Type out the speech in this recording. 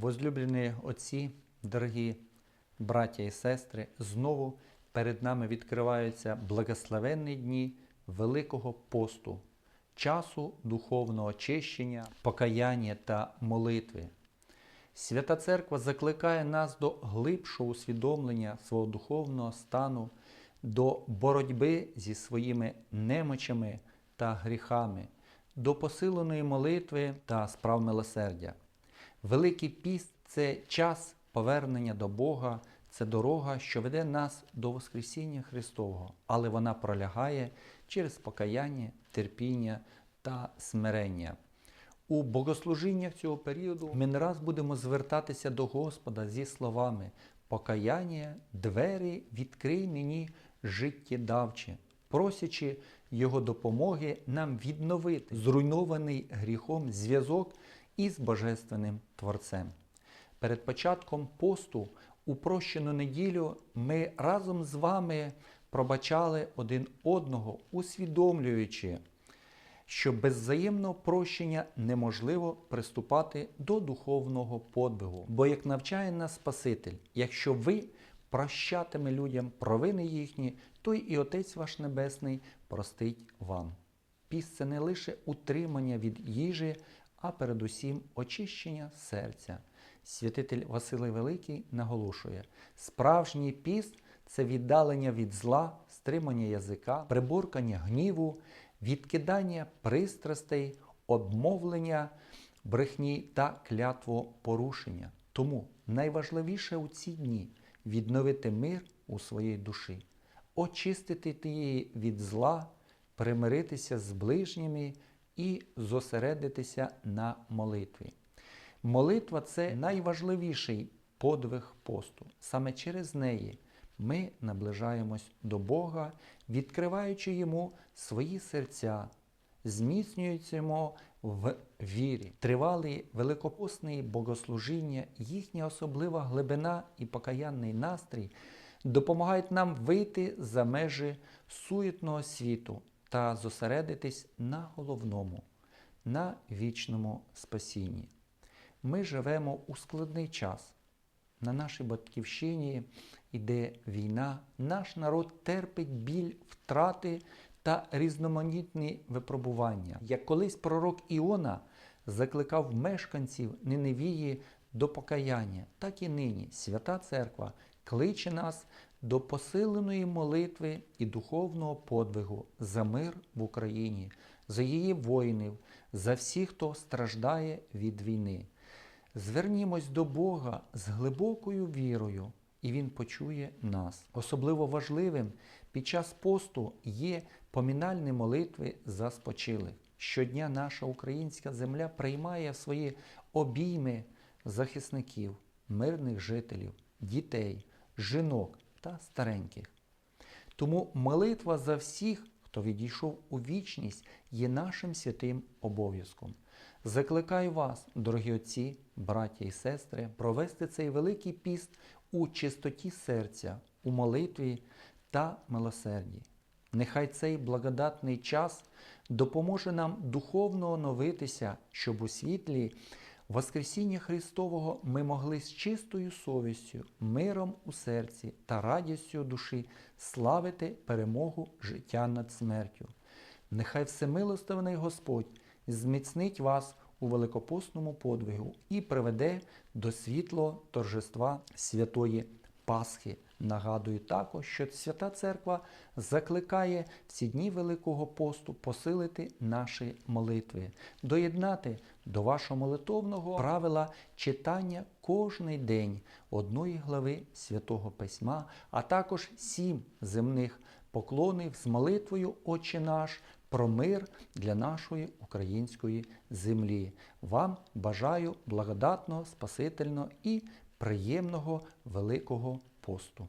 Возлюблені отці, дорогі браття і сестри, знову перед нами відкриваються благословенні дні Великого посту, часу духовного очищення, покаяння та молитви. Свята Церква закликає нас до глибшого усвідомлення свого духовного стану, до боротьби зі своїми немочами та гріхами, до посиленої молитви та справ милосердя. Великий піст це час повернення до Бога, це дорога, що веде нас до Воскресіння Христового, але вона пролягає через покаяння, терпіння та смирення. У богослужіннях цього періоду ми не раз будемо звертатися до Господа зі словами покаяння, двері, відкрий мені життєдавче, просячи Його допомоги нам відновити зруйнований гріхом зв'язок із Божественним Творцем. Перед початком посту у прощену неділю ми разом з вами пробачали один одного, усвідомлюючи, що без взаємного прощення неможливо приступати до духовного подвигу. Бо, як навчає нас Спаситель, якщо ви прощатиме людям провини їхні, то і Отець ваш Небесний простить вам. Піст не лише утримання від їжі, а передусім очищення серця. Святитель Василий Великий наголошує, справжній піст це віддалення від зла, стримання язика, приборкання гніву, відкидання пристрастей, обмовлення брехні та клятвопорушення. Тому найважливіше у ці дні відновити мир у своїй душі, очистити її від зла, примиритися з ближніми і зосередитися на молитві. Молитва це найважливіший подвиг посту. Саме через неї ми наближаємось до Бога, відкриваючи Йому свої серця, зміцнюємо в вірі. Тривалі великопосні богослужіння, їхня особлива глибина і покаянний настрій допомагають нам вийти за межі суетного світу та зосередитись на головному, на вічному спасінні. Ми живемо у складний час. На нашій батьківщині йде війна, наш народ терпить біль, втрати та різноманітні випробування. Як колись пророк Іона закликав мешканців Ниневії до покаяння, так і нині Свята Церква кличе нас до посиленої молитви і духовного подвигу за мир в Україні, за її воїнів, за всіх, хто страждає від війни. Звернімось до Бога з глибокою вірою, і Він почує нас. Особливо важливим під час посту є помінальні молитви за спочилих. Щодня наша українська земля приймає в свої обійми захисників, мирних жителів, дітей, жінок та стареньких. Тому молитва за всіх, хто відійшов у вічність, є нашим святим обов'язком. Закликаю вас, дорогі отці, браття і сестри, провести цей великий піст у чистоті серця, у молитві та милосерді. Нехай цей благодатний час допоможе нам духовно оновитися, щоб у світлі Воскресіння Христового ми могли з чистою совістю, миром у серці та радістю душі славити перемогу життя над смертю. Нехай всемилостивний Господь зміцнить вас у великопосному подвигу і приведе до світлого торжества святої Пасхи. Нагадую також, що Свята Церква закликає в ці дні Великого посту посилити наші молитви, доєднати до вашого молитовного правила читання кожний день одної глави Святого Письма, а також сім земних поклонів з молитвою Отче наш про мир для нашої української землі. Вам бажаю благодатного, спасительного і приємного Великого посту.